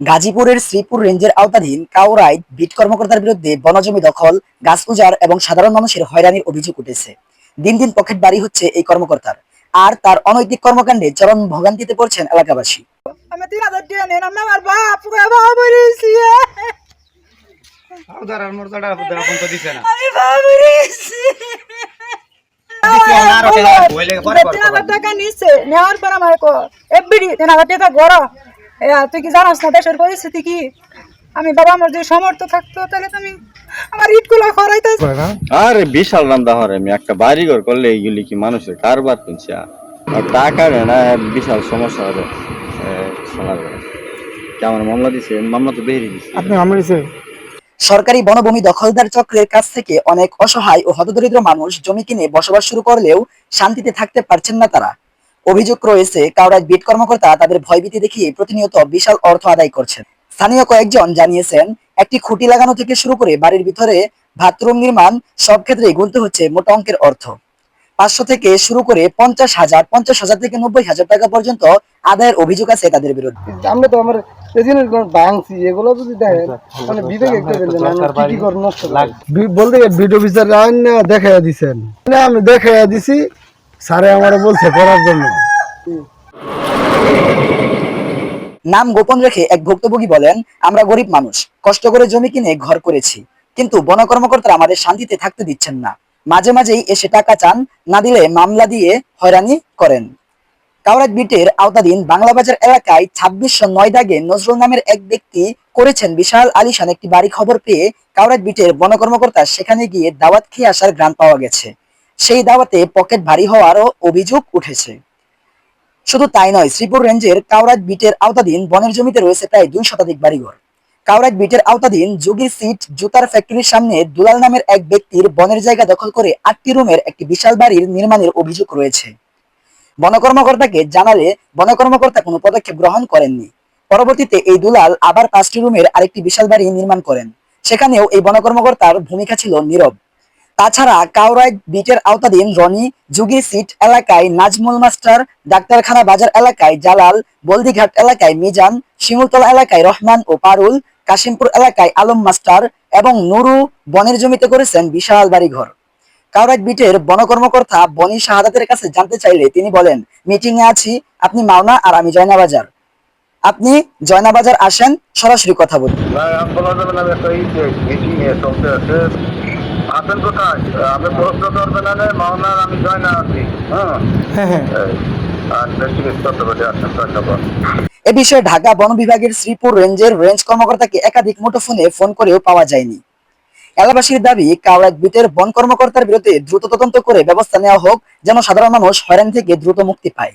গাজীপুরের শ্রীপুর রেঞ্জের আওতাধীন কাউরাইট বিট কর্মকর্তার বিরুদ্ধে বনজমি দখল গাছ উজাড় এবং সাধারণ মানুষের হয়রানির অভিযোগ উঠেছে। দিন দিন পকেট বাড়ি হচ্ছে এই কর্মকর্তার। আর তার অনৈতিক কর্মকাণ্ডে চরম ভোগান্তিতে পড়ছেন এলাকাবাসী। টাকা নিচ্ছে নেওয়ার পর আমার এফবিডি তিন হাজার টাকা আর তুই কি জানাস না দেশের পরিস্থিতি কি? আমি বাবা আমার যদি সমর্থ থাকতো তাহলে তো আমি আমার ইটগুলো খরাইতে আরে বিশাল রান্দা হরে আমি একটা বাড়ি ঘর করলে এইগুলি কি মানুষের কারবার কিনছে? আর টাকা রে না বিশাল সমস্যা হবে। কেমন মামলা দিছে? মামলা তো বেরিয়ে দিছে। আপনি আমরিছে সরকারি বনভূমি দখলদার চক্রের কাছ থেকে অনেক অসহায় ও হতদরিদ্র মানুষ জমি কিনে বসবাস শুরু করলেও শান্তিতে থাকতে পারছেন না তারা। অভিযোগ রয়েছে কাউরাজ বিট কর্মকর্তা তাদের ভয়ভীতি দেখিয়ে প্রতিনিয়ত বিশাল অর্থ আদায় করছেন। স্থানীয় কয়েকজন জানিয়েছেন একটি খুঁটি লাগানো থেকে শুরু করে বাড়ির ভিতরে বাথরুম নির্মাণ সব ক্ষেত্রে গুনতে হচ্ছে মোটা অঙ্কের অর্থ। পাঁচশো থেকে শুরু করে পঞ্চাশ হাজার পঞ্চাশ হাজার থেকে নব্বই হাজার টাকা পর্যন্ত আদায়ের অভিযোগ আছে তাদের বিরুদ্ধে। আমরা তো আমার ভাঙছি এগুলো যদি দেখেন মানে বিবেক একটা বেঁধে না আমরা কি কি করে নষ্ট করি। বি- বলতে গেলে ভিডিও বিচার দেখা দিছেন। আমি দেখা দিছি স্যারে আমার বলছে করার জন্য। নাম গোপন রেখে এক ভুক্তভোগী বলেন, আমরা গরিব মানুষ, কষ্ট করে জমি কিনে ঘর করেছি। কিন্তু বন কর্মকর্তারা আমাদের শান্তিতে থাকতে দিচ্ছেন না। মাঝে মাঝেই এসে টাকা চান, না দিলে মামলা দিয়ে হয়রানি করেন। কাউরাজ বিটের আওতাধীন বাংলা বাজার এলাকায় ছাব্বিশশো নয় দাগে নজরুল নামের এক ব্যক্তি করেছেন বিশাল আলিশান একটি বাড়ি খবর পেয়ে কাউরাজ বিটের বন কর্মকর্তা সেখানে গিয়ে দাওয়াত খেয়ে আসার গ্রান পাওয়া গেছে। সেই দাওয়াতে পকেট ভারী হওয়ারও অভিযোগ উঠেছে। শুধু তাই নয়, শ্রীপুর রেঞ্জের কাউরাজ বিটের আওতাধীন বনের জমিতে রয়েছে প্রায় দুই শতাধিক বাড়িঘর। কাউরাজ বিটের আওতাধীন যোগী সিট জুতার ফ্যাক্টরির সামনে দুলাল নামের এক ব্যক্তির বনের জায়গা দখল করে আটটি রুমের একটি বিশাল বাড়ির নির্মাণের অভিযোগ রয়েছে। বনকর্মকর্তাকে জানালে বনকর্মকর্তা কোনো পদক্ষেপ গ্রহণ করেননি। পরবর্তীতে এই দুলাল আবার পাঁচটি রুমের আরেকটি বিশাল বাড়ি নির্মাণ করেন। সেখানেও এই বনকর্মকর্তার ভূমিকা ছিল নীরব। তাছাড়া কাউরাই বিটের আওতাধীন রনি যুগী সিট এলাকায় নাজমুল মাস্টার ডাক্তারখানা বাজার এলাকায় জালাল, বলদিঘাট এলাকায় মিজান, শিমুলতলা এলাকায় রহমান ও পারুল, কাশিমপুর এলাকায় আলম মাস্টার এবং নুরু বনের জমিতে করেছেন বিশাল বাড়িঘর। কাউরাজ বিটের বনকর্মকর্তা বনি শাহাদাতের কাছে জানতে চাইলে তিনি বলেন মিটিং এ আছি, আপনি মাওনা আর আমি জয়নাবাজার। আপনি জয়নাবাজার আসেন, সরাসরি কথা বলুন। আছেন কোথায়? আমি প্রশ্ন করবে না মাওনার আমি জয় না আছি। হ্যাঁ? আসেন ধন্যবাদ এ বিষয়ে ঢাকা বন বিভাগের শ্রীপুর রেঞ্জের রেঞ্জ কর্মকর্তাকে একাধিক মুঠোফোনে ফোন করেও পাওয়া যায়নি। এলাকাবাসীর দাবি কাওড়াক বিটের বন কর্মকর্তার বিরুদ্ধে দ্রুত তদন্ত করে ব্যবস্থা নেওয়া হোক যেন সাধারণ মানুষ হয়রানি থেকে দ্রুত মুক্তি পায়।